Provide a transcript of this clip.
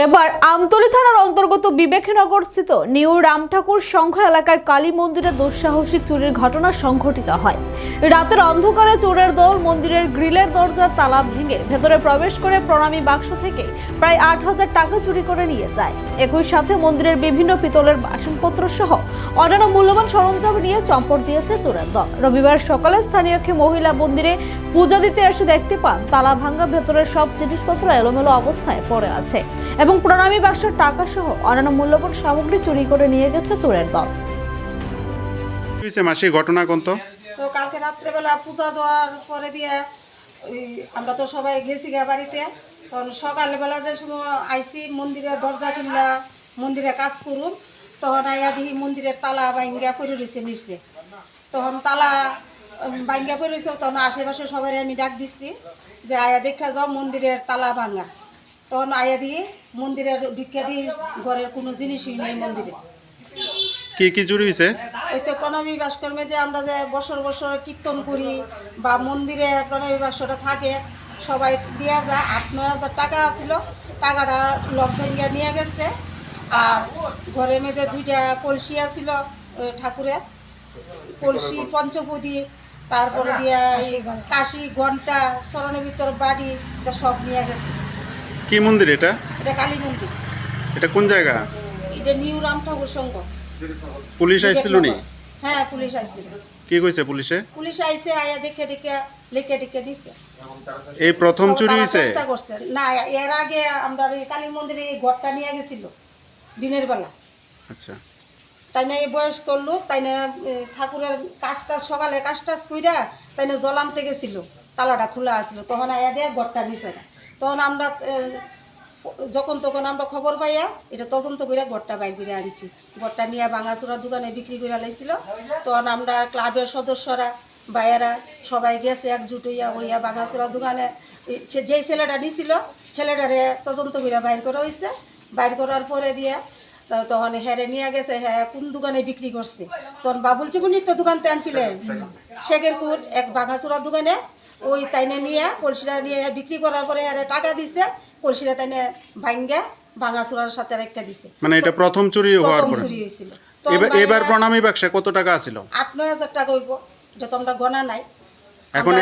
এবার আমতলী থানার অন্তর্গত বিবেকনগর স্থিত নিউ রামঠাকুর সংঘ এলাকায় কালী মন্দিরে দুঃসাহসিক চুরির ঘটনা সংঘটিত হয়। রাতের অন্ধকারে চোরের দল মন্দিরের গ্রিলের দরজার তালা ভেঙে ভেতরে প্রবেশ করে প্রণামী বাক্স থেকে প্রায় আট হাজার টাকা চুরি করে নিয়ে যায়। একই সাথে মন্দিরের বিভিন্ন পিতলের বাসনপত্র সহ অন্যান্য মূল্যবান সরঞ্জাম নিয়ে চম্পট দিয়েছে চোরের দল। রবিবার সকালে স্থানীয় একটি মহিলা মন্দিরে পূজা দিতে এসে দেখতে পান, তালা ভাঙা ভেতরের সব জিনিসপত্র এলোমেলো অবস্থায় পড়ে আছে। এবং প্রণামী বাক্সের টাকা সহ অন্যান্য মূল্যবান সামগ্রী চুরি করে নিয়ে গেছে চোরের দল। মাসি ঘটনা কোন তো তো কালকে রাত্রেবেলা পূজা দেওয়ার পরে দিয়ে ওই আমরা তো সবাই গেছি গা বাড়িতে। তখন সকালবেলা যে সময় আইসি মন্দিরের দরজা খুললা মন্দিরে কাজ করুন তখন আইয়া দেখি মন্দিরের তালা বাইঙ্গা পড়ে রয়েছে নিচে। তখন তালা বাইঙ্গা পড়ে রয়েছে তখন আশেপাশে সবাই আমি ডাক দিচ্ছি যে আয়া দেখা যাও মন্দিরের তালা ভাঙা। তখন আয়া দিয়ে মন্দিরের ভিক্ষা দিয়ে ঘরের কোনো জিনিসই নেই মন্দিরে। কি কি চুরি হয়েছে ওই তো প্রণামী ভাস্কর্মে যে আমরা যে বছর বছর কীর্তন করি বা মন্দিরে প্রণামী বাক্সটা থাকে সবাই দেওয়া যায় আট নয় হাজার টাকা আছিল। টাকাটা লক ভেঙ্গা নিয়ে গেছে। আর ঘরের মধ্যে দুইটা কলসি আছিল ঠাকুরের। কলসি পঞ্চপদী তারপরে দিয়া কাশি ঘণ্টা চরণের ভিতর বাড়ি সব নিয়ে গেছে। কি মন্দির এটা? এটা কালী মন্দির। এটা কোন জায়গা? এটা নিউ রাম ঠাকুর সংঘ। পুলিশ আইছিল নি? হ্যাঁ পুলিশ আসছিল কি কইছে পুলিশে? পুলিশ আইসে আয়া দেখে দেখে লিখে টিকে দিছে। এই প্রথম চুরি হয়েছে চেষ্টা করছে। না এর আগে আমরা ওই কালী মন্দিরে এই ঘরটা নিয়ে গেছিল দিনের বেলা। আচ্ছা। তাই না এই বয়স্ক লোক তাই না ঠাকুরের কাজ টাজ সকালে কাজ টাজ কইরা তাই না জল আনতে গেছিল। তালাটা খোলা আছিল তখন আয়া দিয়ে ঘরটা নিছে না। তখন আমরা যখন তখন আমরা খবর পাইয়া, এটা তদন্ত করে ঘরটা বাইর করে আনছি। ঘরটা নিয়ে ভাঙাচুরা দোকানে বিক্রি করে লাইছিল। তখন আমরা ক্লাবের সদস্যরা ভাইয়েরা সবাই গেছে, একজুট হইয়া হইয়া ভাঙাচুরা দোকানে যেই ছেলেটা নিছিল, ছেলেটারে তদন্ত করে বাইর করা হয়েছে বাইর করার পরে দিয়ে তখন হেরে নিয়ে গেছে হ্যাঁ কোন দোকানে বিক্রি করছে। তখন বাবুল চুবুনির তো দোকানতে আনছিলেন। শেখের কুট এক ভাঙাচুরা দোকানে ওই তাইনে নিয়ে কলসিটা নিয়ে বিক্রি করার পরে আরে টাকা দিছে কলসিটা তাইনে ভাঙ্গা ভাঙাচুরার সাথে রেখে দিছে। মানে এটা প্রথম চুরি হওয়ার পরে? চুরি হয়েছিল। এবার এবার প্রণামী বাক্সে কত টাকা আছিল? আট নয় হাজার টাকা হইব। এটা তো আমরা গণা নাই। এখন